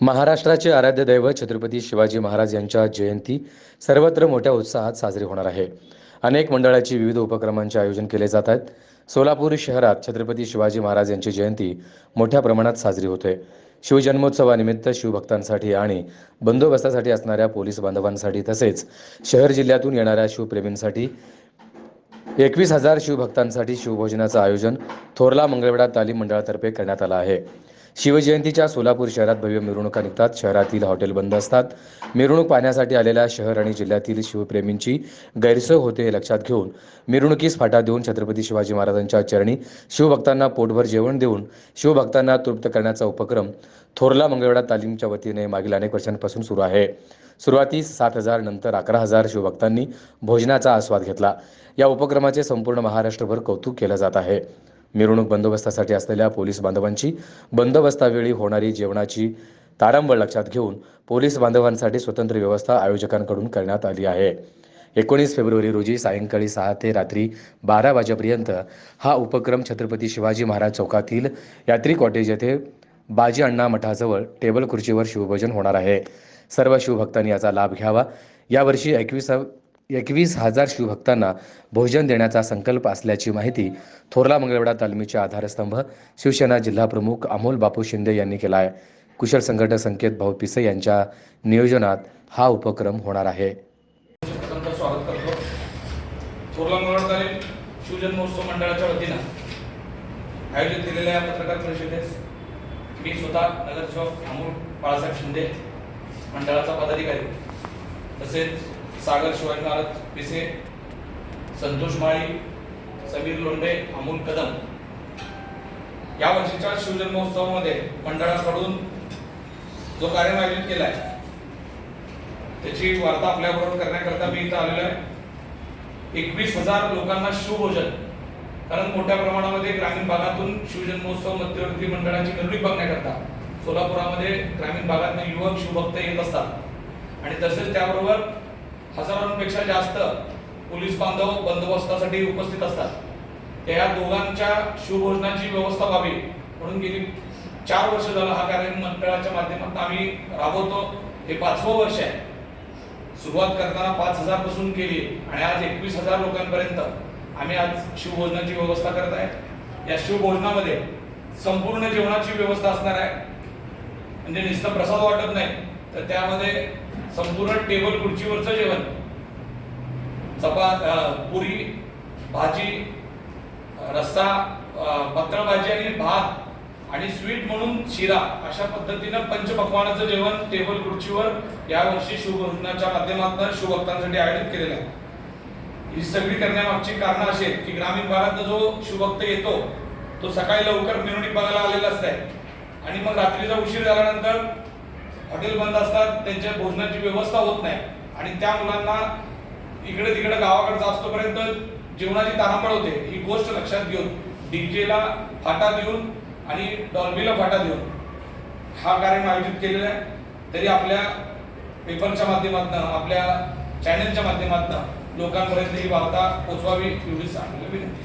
महाराष्ट्राचे आराध्य दैवत छत्रपती शिवाजी महाराज यांच्या जयंती सर्वत्र मोठ्या उत्साहात साजरी होणार आहे. अनेक मंडळाची विविध उपक्रमांचे आयोजन केले जात आहेत. सोलापूर शहरात छत्रपती शिवाजी महाराज यांची जयंती मोठ्या प्रमाणात साजरी होते. शिवजन्मोत्सवानिमित्त शिवभक्तांसाठी आणि बंदोबस्तासाठी असणाऱ्या पोलीस बांधवांसाठी तसेच शहर जिल्ह्यातून येणाऱ्या शिवप्रेमींसाठी एकवीस हजार शिवभक्तांसाठी शिवभोजनाचं आयोजन थोरला मंगळवेढा तालीम मंडळातर्फे करण्यात आलं आहे. शिवजयंतीच्या सोलापूर शहरात भव्य मिरवणुका निघतात. शहरातील हॉटेल बंद असतात. मिरवणूक पाहण्यासाठी आलेल्या शहर आणि जिल्ह्यातील शिवप्रेमींची गैरसोय होते हे लक्षात घेऊन मिरवणुकीस फाटा देऊन छत्रपती शिवाजी महाराजांच्या चरणी शिवभक्तांना पोटभर जेवण देऊन शिवभक्तांना तृप्त करण्याचा उपक्रम थोरला मंगळवेढा तालीमच्या वतीने मागील अनेक वर्षांपासून सुरू आहे. सुरुवातीस सात हजार नंतर अकरा हजार शिवभक्तांनी भोजनाचा आस्वाद घेतला. या उपक्रमाचे संपूर्ण महाराष्ट्रभर कौतुक केलं जात आहे. मिरवणूक बंदोबस्तासाठी असलेल्या पोलीस बांधवांची बंदोबस्तावेळी होणारी जेवणाची तारांबळ लक्षात घेऊन पोलीस बांधवांसाठी स्वतंत्र व्यवस्था आयोजकांकडून करण्यात आली आहे. एकोणीस फेब्रुवारी रोजी सायंकाळी सहा ते रात्री बारा वाजेपर्यंत हा उपक्रम छत्रपती शिवाजी महाराज चौकातील यात्री कॉटेज येथे बाजी अण्णा मठाजवळ टेबल खुर्चीवर शिवभोजन होणार आहे. सर्व शिवभक्तांनी याचा लाभ घ्यावा. यावर्षी एकवीस एकवीस हजार शिवभक्तांना भोजन देण्याचा संकल्प असल्याची माहिती थोरला मंगळवेढा तालमीचे आधारस्तंभ शिवसेना जिल्हाप्रमुख अमोल बापू शिंदे यांनी केला आहे कुशल संघटक संकेत भाऊ पिसे यांच्या नियोजनात हा उपक्रम होणार आहे. तुमचं स्वागत करतो. शिवजन्मोत्सव मंडळाच्या वतीनं आयोजित केलेल्या या पत्रकार परिषदेस मी स्वतः नगरसेवक अमोल बाळासाहेब शिंदे मंडळाचा पदाधिकारी. तसेच सागर शिवाजी महाराज पिसे संतोष माळी समीर लोंढे अमोल कदम. या वर्षीच्या शिवजन्मोत्सवामध्ये मंडळाकडून जो कार्यक्रम आयोजित केला आहे त्याची वार्ता आपल्याबरोबर करण्याकरता मी इथं आलेलो आहे. एकवीस हजार लोकांना शिवभोजन कारण मोठ्या प्रमाणामध्ये ग्रामीण भागातून शिवजन्मोत्सव मध्यवर्ती मंडळाची मिरवणूक बघण्याकरता सोलापुरामध्ये ग्रामीण भागातून युवक शिवभक्त येत असतात. आणि तसेच त्याबरोबर हजारांपेक्षा जास्त पोलीस बांधव बंदोबस्तासाठी उपस्थित असतात. त्या दोघांच्या शिवभोजनाची व्यवस्था व्हावी म्हणून गेली. चार वर्ष झालं हा कार्यक्रम मंडळाच्या माध्यमातून आम्ही राबवतो. हे पाचवं वर्ष आहे. सुरुवात करताना पाच हजारपासून केली आणि आज एकवीस हजार लोकांपर्यंत आम्ही आज शिवभोजनाची व्यवस्था करत आहे. या शिवभोजनामध्ये संपूर्ण जेवणाची व्यवस्था असणार आहे. म्हणजे नुसतं प्रसाद वाटत नाही. तर त्यामध्ये संपूर्ण टेबल खुर्चीवरचं जेवण. चपात पुरी भाजी रस्सा पत्र भाजी आणि भात आणि स्वीट म्हणून शिरा अशा पद्धतीनं पंचपक्वानाचं जेवण टेबल खुर्चीवर यावर्षी शिवभोजनाच्या माध्यमातून शिवभक्तांसाठी आयोजित केलेलं आहे. ही सगळी करण्यामागची कारण अशी आहेत की ग्रामीण भागात जो शिवभक्त येतो तो सकाळी लवकर मिरवणूक बघायला आलेला असत आणि मग रात्रीचा उशीर झाल्यानंतर हॉटेल बंद असतात त्यांच्या भोजनाची व्यवस्था होत नाही. आणि त्या मुलांना इकडे तिकडे गावाकडे असतोपर्यंत जेवणाची तारांबळ होते. ही गोष्ट लक्षात घेऊन डीजेला फाटा देऊन आणि डॉल्बीला फाटा देऊन हा कार्यक्रम आयोजित केलेला आहे. तरी आपल्या पेपरच्या माध्यमातून आपल्या चॅनलच्या माध्यमातून लोकांपर्यंत ही वार्ता पोचवावी एवढीच आपल्याला विनंती